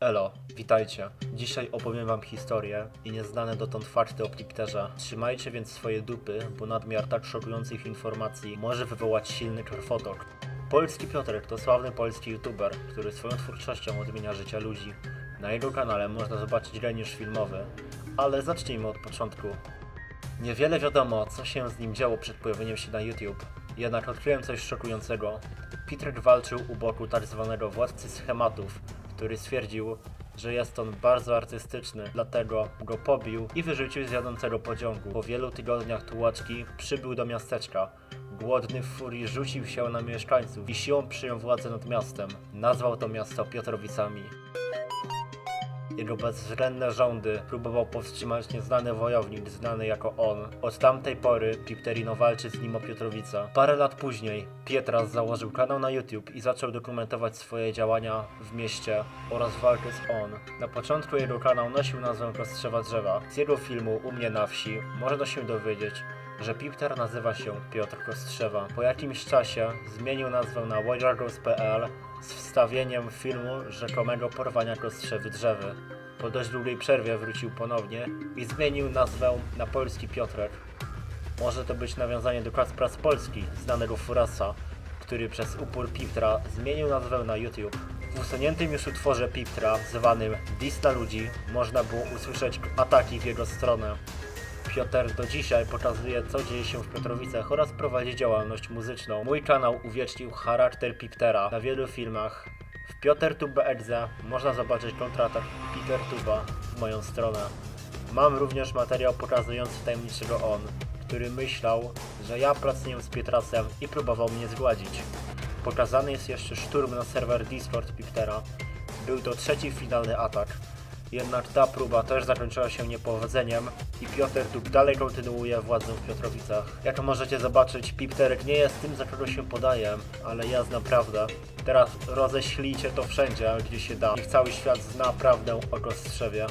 Elo, witajcie. Dzisiaj opowiem wam historię i nieznane dotąd fakty o Plipterze. Trzymajcie więc swoje dupy, bo nadmiar tak szokujących informacji może wywołać silny krwotok. Polski Piotrek to sławny polski youtuber, który swoją twórczością odmienia życia ludzi. Na jego kanale można zobaczyć geniusz filmowy, ale zacznijmy od początku. Niewiele wiadomo, co się z nim działo przed pojawieniem się na YouTube. Jednak odkryłem coś szokującego. Peter walczył u boku tak zwanego władcy schematów, który stwierdził, że jest on bardzo artystyczny, dlatego go pobił i wyrzucił z jadącego pociągu. Po wielu tygodniach tułaczki przybył do miasteczka. Głodny w furii rzucił się na mieszkańców i siłą przyjął władzę nad miastem. Nazwał to miasto Piotrowicami. Jego bezwzględne rządy próbował powstrzymać nieznany wojownik znany jako on. Od tamtej pory Pipterino walczy z nim o Piotrowica. Parę lat później Pietras założył kanał na YouTube i zaczął dokumentować swoje działania w mieście oraz walkę z on. Na początku jego kanał nosił nazwę Kostrzewa Drzewa. Z jego filmu U mnie na wsi można się dowiedzieć, że Pipter nazywa się Piotr Kostrzewa. Po jakimś czasie zmienił nazwę na Wojjargos.pl z wstawieniem filmu rzekomego porwania Kostrzewy Drzewy. Po dość długiej przerwie wrócił ponownie i zmienił nazwę na Polski Piotrek. Może to być nawiązanie do Kacpra Polski, znanego Furasa, który przez upór Piptra zmienił nazwę na YouTube. W usuniętym już utworze Piptra, zwanym Dis na ludzi, można było usłyszeć ataki w jego stronę. Piotr do dzisiaj pokazuje, co dzieje się w Piotrowicach oraz prowadzi działalność muzyczną. Mój kanał uwiecznił charakter Piptera na wielu filmach. W PiotrTube.exe można zobaczyć kontratak PeterTube'a w moją stronę. Mam również materiał pokazujący tajemniczego on, który myślał, że ja pracuję z Pietrasem i próbował mnie zgładzić. Pokazany jest jeszcze szturm na serwer Discord Piptera. Był to trzeci finalny atak. Jednak ta próba też zakończyła się niepowodzeniem i Piotr Dub dalej kontynuuje władzę w Piotrowicach. Jak możecie zobaczyć, Pipterek nie jest tym, za kogo się podaje, ale ja znam prawdę. Teraz roześlijcie to wszędzie, gdzie się da. Niech cały świat zna prawdę o Kostrzewie.